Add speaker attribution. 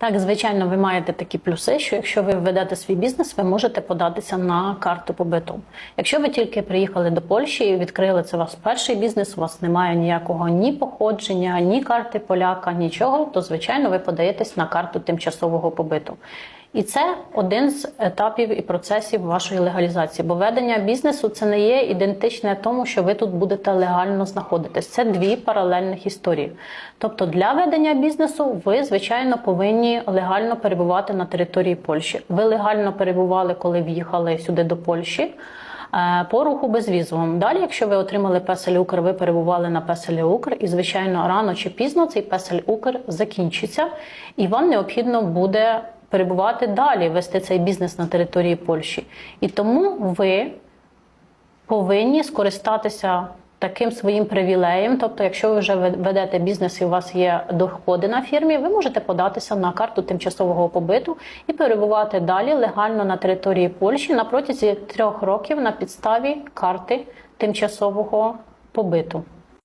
Speaker 1: Так, звичайно, ви маєте такі плюси, що якщо ви введете свій бізнес, ви можете податися на карту побиту. Якщо ви тільки приїхали до Польщі і відкрили це ваш перший бізнес, у вас немає ніякого ні походження, ні карти поляка, нічого, то звичайно ви подаєтесь на карту тимчасового побиту. І це один з етапів і процесів вашої легалізації. Бо ведення бізнесу це не є ідентичне тому, що ви тут будете легально знаходитись. Це дві паралельних історії. Тобто, для ведення бізнесу ви, звичайно, повинні легально перебувати на території Польщі. Ви легально перебували, коли в'їхали сюди до Польщі. е, По руху безвізовому. Далі, якщо ви отримали песель Укр, ви перебували на песелі Укр, і звичайно, рано чи пізно цей песель Укр закінчиться, і вам необхідно буде перебувати далі, вести цей бізнес на території Польщі. І тому ви повинні скористатися таким своїм привілеєм. Тобто, якщо ви вже ведете бізнес і у вас є доходи на фірмі, ви можете податися на карту тимчасового побиту і перебувати далі легально на території Польщі на протязі трьох років на підставі карти тимчасового побиту.